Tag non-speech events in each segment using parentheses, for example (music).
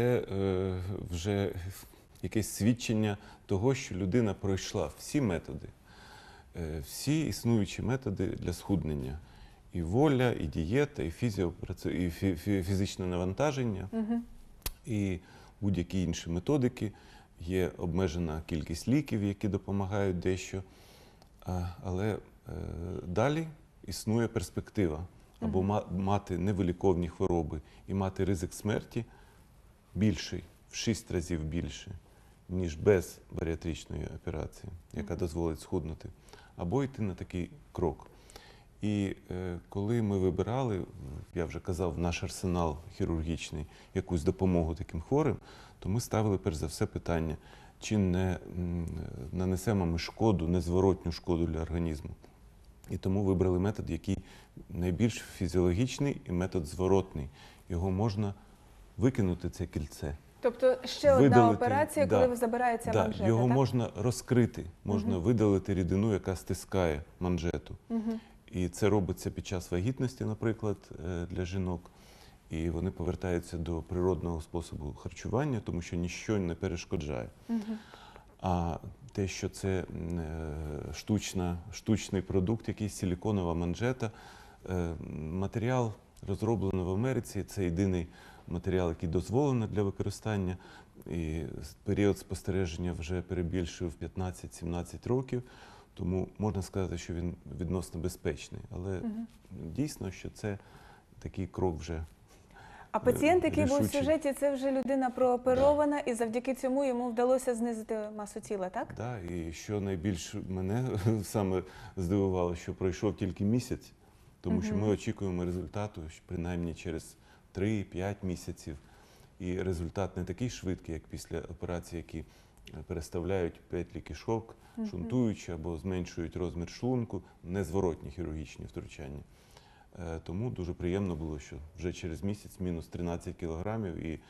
е, вже якесь свідчення того, що людина пройшла всі методи, е, всі існуючі методи для схуднення. І воля, і дієта, і, фізіопраці... і фі- фі- фізичне навантаження, і будь-які інші методики. Є обмежена кількість ліків, які допомагають дещо. Але е, далі існує перспектива або мати невиліковні хвороби і мати ризик смерті більший, в 6 разів більший, ніж без баріатричної операції, яка дозволить схуднути, або йти на такий крок. І е, коли ми вибирали, я вже казав, наш арсенал хірургічний, якусь допомогу таким хворим, то ми ставили перш за все питання, чи не м, нанесемо ми шкоду, незворотню шкоду для організму. І тому вибрали метод, який найбільш фізіологічний і метод зворотний. Його можна викинути це кільце. Тобто ще одна Видалити, операція, да. коли забирається Да, манжета, його так? можна розкрити, можна видалити рідину, яка стискає манжету. Мгм. І це робиться під час вагітності, наприклад, е, для жінок. І вони повертаються до природного способу харчування, тому що ніщо не перешкоджає. Мгм. А те, що це е, штучна, штучний продукт, якийсь силіконова манжета, е, матеріал розроблений в Америці. Це єдиний матеріал, який дозволено для використання. І період спостереження вже перебільшив 15-17 років. Тому можна сказати, що він відносно безпечний. Але Мгм. дійсно, що це такий крок вже А пацієнт, Е, який був в сюжеті, це вже людина прооперована, і завдяки цьому йому вдалося знизити масу тіла, так? Да, і що найбільше мене (laughs) саме здивувало, що пройшов тільки місяць, тому що ми очікуємо результату принаймні через 3-5 місяців. І результат не такий швидкий, як після операції, які е, переставляють петлі кишок, шунтуючи або зменшують розмір шлунку, незворотні хірургічні втручання. Е, Тому дуже приємно було, що вже через місяць мінус 13 кілограмів і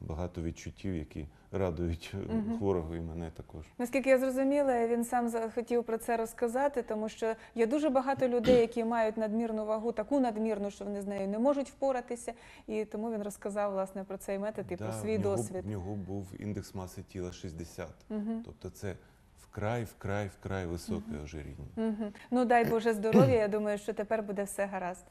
багато відчуттів, які радують е, Мгм. хворого і мене також. Наскільки я зрозуміла, він сам захотів про це розказати, тому що є дуже багато людей, які мають надмірну вагу, таку надмірну, що вони з нею не можуть впоратися. І тому він розказав власне про цей метод і про свій в нього, досвід. В нього був індекс маси тіла 60. Мгм. Тобто це вкрай, вкрай, вкрай високе ожиріння. Мгм. Ну дай Боже здоров'я. Я думаю, що тепер буде все гаразд.